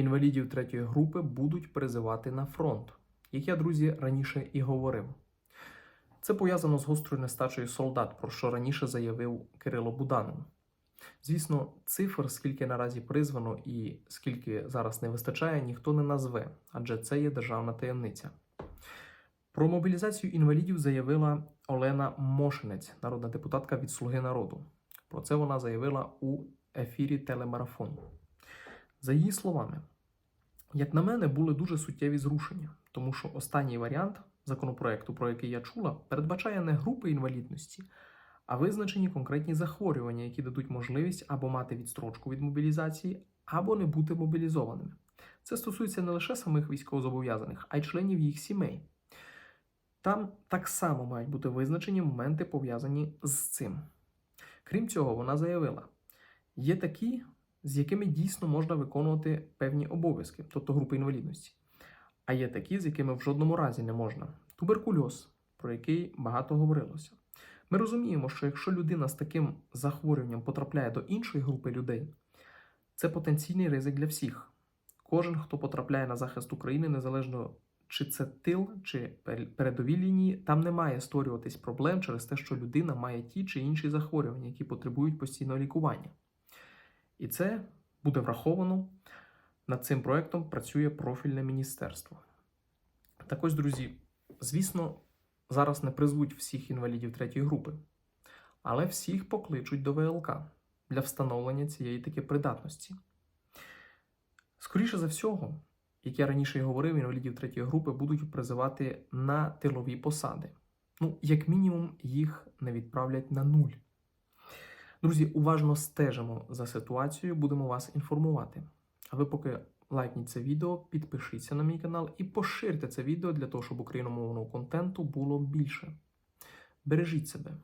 інвалідів третьої групи будуть призивати на фронт, як я, друзі, раніше і говорив. Це пов'язано з гострою нестачею солдат, про що раніше заявив Кирило Буданин. Звісно, цифр, скільки наразі призвано і скільки зараз не вистачає, ніхто не назве, адже це є державна таємниця. Про мобілізацію інвалідів заявила Олена Мошенець, народна депутатка від Слуги народу. Про це вона заявила у ефірі телемарафон. За її словами, як на мене, були дуже суттєві зрушення, тому що останній варіант законопроекту, про який я чула, передбачає не групи інвалідності, а визначені конкретні захворювання, які дадуть можливість або мати відстрочку від мобілізації, або не бути мобілізованими. Це стосується не лише самих військовозобов'язаних, а й членів їх сімей. Там так само мають бути визначені моменти, пов'язані з цим. Крім цього, вона заявила: є такі, з якими дійсно можна виконувати певні обов'язки, тобто групи інвалідності, а є такі, з якими в жодному разі не можна. Туберкульоз, про який багато говорилося. Ми розуміємо, що якщо людина з таким захворюванням потрапляє до іншої групи людей, це потенційний ризик для всіх. Кожен, хто потрапляє на захист України, незалежно чи це тил, чи передові лінії, там не має створюватись проблем через те, що людина має ті чи інші захворювання, які потребують постійного лікування. І це буде враховано. Над цим проектом працює профільне міністерство. Так ось, друзі, звісно, зараз не призвуть всіх інвалідів третьої групи, але всіх покличуть до ВЛК для встановлення цієї таки придатності. Скоріше за всього, як я раніше і говорив, інвалідів третьої групи будуть призивати на тилові посади. Ну, як мінімум, їх не відправлять на нуль. Друзі, уважно стежимо за ситуацією, будемо вас інформувати. А ви поки лайкніть це відео, підпишіться на мій канал і поширте це відео для того, щоб україномовного контенту було більше. Бережіть себе.